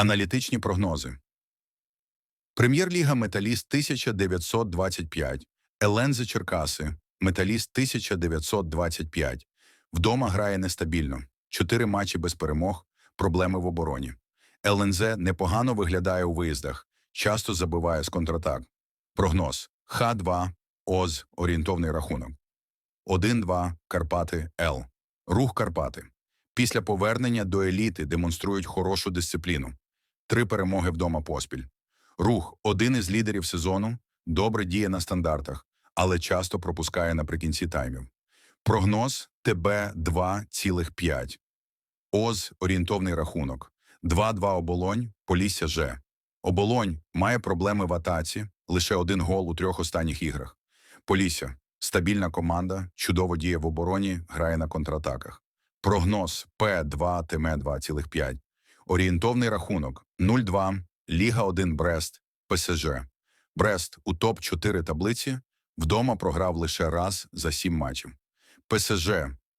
Аналітичні прогнози. Прем'єр-ліга Металіст 1925, Елензи Черкаси, Металіст 1925. Вдома грає нестабільно. Чотири матчі без перемог, проблеми в обороні. ЛНЗ непогано виглядає у виїздах, часто забиває з контратак. Прогноз Х2, ОЗ, орієнтовний рахунок. 1-2, Карпати, Л. Рух Карпати. Після повернення до еліти демонструють хорошу дисципліну. Три перемоги вдома поспіль. Рух один із лідерів сезону, добре діє на стандартах, але часто пропускає наприкінці таймів. Прогноз ТБ 2,5. ОЗ орієнтовний рахунок. 2-2 оболонь, Полісся Ж. Оболонь має проблеми в атаці, лише один гол у трьох останніх іграх. Полісся стабільна команда, чудово діє в обороні, грає на контратаках. Прогноз П2 ТМ 2,5. Орієнтовний рахунок 0-2, Ліга 1 Брест, ПСЖ. Брест у топ-4 таблиці вдома програв лише раз за 7 матчів. ПСЖ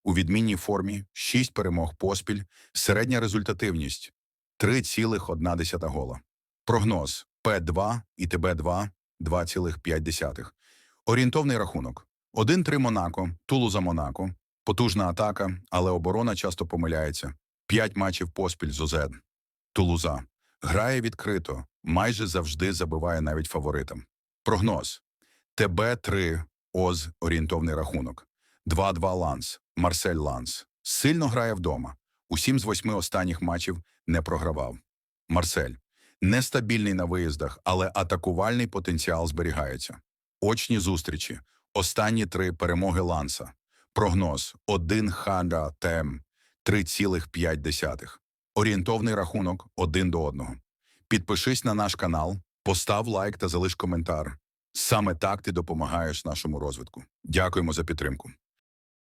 у відмінній формі 6 перемог поспіль, середня результативність 3,1 гола. Прогноз П2 і ТБ2 2,5. Орієнтовний рахунок 1-3 Монако, Тулуза Монако. Потужна атака, але оборона часто помиляється. 5 матчів поспіль з ОЗ. Тулуза. Грає відкрито, майже завжди забиває навіть фаворитам. Прогноз. ТБ-3, ОЗ, орієнтовний рахунок. 2-2 Ланс, Марсель Ланс. Сильно грає вдома. У 7 з 8 останніх матчів не програвав. Марсель. Нестабільний на виїздах, але атакувальний потенціал зберігається. Очні зустрічі. Останні три перемоги Ланса. Прогноз 1 ханда тем 3,5. Орієнтовний рахунок один до одного. Підпишись на наш канал, постав лайк та залиш коментар. Саме так ти допомагаєш нашому розвитку. Дякуємо за підтримку.